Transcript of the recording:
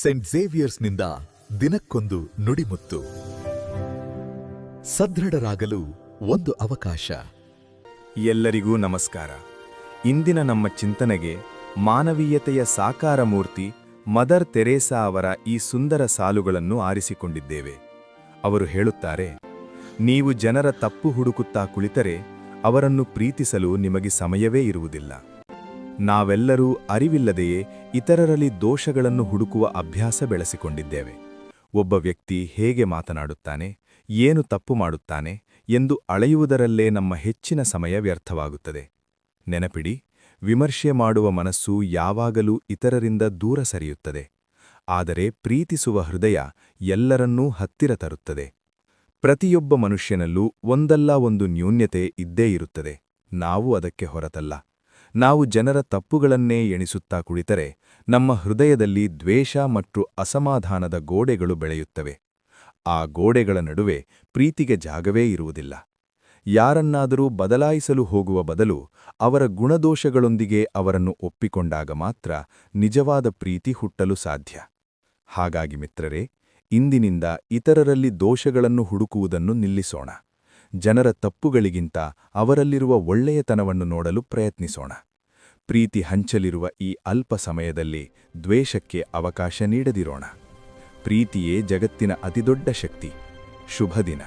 Scent ಝೇವಿಯರ್ಸ್ನಿಂದ ದಿನಕ್ಕೊಂದು ನುಡಿಮುತ್ತು. ಸದೃಢರಾಗಲು ಒಂದು ಅವಕಾಶ. ಎಲ್ಲರಿಗೂ ನಮಸ್ಕಾರ. ಇಂದಿನ ನಮ್ಮ ಚಿಂತನೆಗೆ ಮಾನವೀಯತೆಯ ಸಾಕಾರ ಮೂರ್ತಿ ಮದರ್ ತೆರೇಸಾ ಅವರ ಈ ಸುಂದರ ಸಾಲುಗಳನ್ನು ಆರಿಸಿಕೊಂಡಿದ್ದೇವೆ. ಅವರು ಹೇಳುತ್ತಾರೆ, ನೀವು ಜನರ ತಪ್ಪು ಹುಡುಕುತ್ತಾ ಕುಳಿತರೆ ಅವರನ್ನು ಪ್ರೀತಿಸಲು ನಿಮಗೆ ಸಮಯವೇ ಇರುವುದಿಲ್ಲ. ನಾವೆಲ್ಲರೂ ಅರಿವಿಲ್ಲದೆಯೇ ಇತರರಲ್ಲಿ ದೋಷಗಳನ್ನು ಹುಡುಕುವ ಅಭ್ಯಾಸ ಬೆಳೆಸಿಕೊಂಡಿದ್ದೇವೆ. ಒಬ್ಬ ವ್ಯಕ್ತಿ ಹೇಗೆ ಮಾತನಾಡುತ್ತಾನೆ, ಏನು ತಪ್ಪು ಮಾಡುತ್ತಾನೆ ಎಂದು ಅಳೆಯುವುದರಲ್ಲೇ ನಮ್ಮ ಹೆಚ್ಚಿನ ಸಮಯ ವ್ಯರ್ಥವಾಗುತ್ತದೆ. ನೆನಪಿಡಿ, ವಿಮರ್ಶೆ ಮಾಡುವ ಮನಸ್ಸು ಯಾವಾಗಲೂ ಇತರರಿಂದ ದೂರ ಸರಿಯುತ್ತದೆ. ಆದರೆ ಪ್ರೀತಿಸುವ ಹೃದಯ ಎಲ್ಲರನ್ನೂ ಹತ್ತಿರ ತರುತ್ತದೆ. ಪ್ರತಿಯೊಬ್ಬ ಮನುಷ್ಯನಲ್ಲೂ ಒಂದಲ್ಲ ಒಂದು ನ್ಯೂನ್ಯತೆ ಇದ್ದೇ ಇರುತ್ತದೆ. ನಾವು ಅದಕ್ಕೆ ಹೊರತಲ್ಲ. ನಾವು ಜನರ ತಪ್ಪುಗಳನ್ನೇ ಎಣಿಸುತ್ತಾ ಕುಳಿತರೆ ನಮ್ಮ ಹೃದಯದಲ್ಲಿ ದ್ವೇಷ ಮತ್ತು ಅಸಮಾಧಾನದ ಗೋಡೆಗಳು ಬೆಳೆಯುತ್ತವೆ. ಆ ಗೋಡೆಗಳ ನಡುವೆ ಪ್ರೀತಿಗೆ ಜಾಗವೇ ಇರುವುದಿಲ್ಲ. ಯಾರನ್ನಾದರೂ ಬದಲಾಯಿಸಲು ಹೋಗುವ ಬದಲು ಅವರ ಗುಣದೋಷಗಳೊಂದಿಗೆ ಅವರನ್ನು ಒಪ್ಪಿಕೊಂಡಾಗ ಮಾತ್ರ ನಿಜವಾದ ಪ್ರೀತಿ ಹುಟ್ಟಲು ಸಾಧ್ಯ. ಹಾಗಾಗಿ ಮಿತ್ರರೇ, ಇಂದಿನಿಂದ ಇತರರಲ್ಲಿ ದೋಷಗಳನ್ನು ಹುಡುಕುವುದನ್ನು ನಿಲ್ಲಿಸೋಣ. ಜನರ ತಪ್ಪುಗಳಿಗಿಂತ ಅವರಲ್ಲಿರುವ ಒಳ್ಳೆಯತನವನ್ನು ನೋಡಲು ಪ್ರಯತ್ನಿಸೋಣ. ಪ್ರೀತಿ ಹಂಚಲಿರುವ ಈ ಅಲ್ಪ ಸಮಯದಲ್ಲಿ ದ್ವೇಷಕ್ಕೆ ಅವಕಾಶ ನೀಡದಿರೋಣ. ಪ್ರೀತಿಯೇ ಜಗತ್ತಿನ ಅತಿದೊಡ್ಡ ಶಕ್ತಿ. ಶುಭ ದಿನ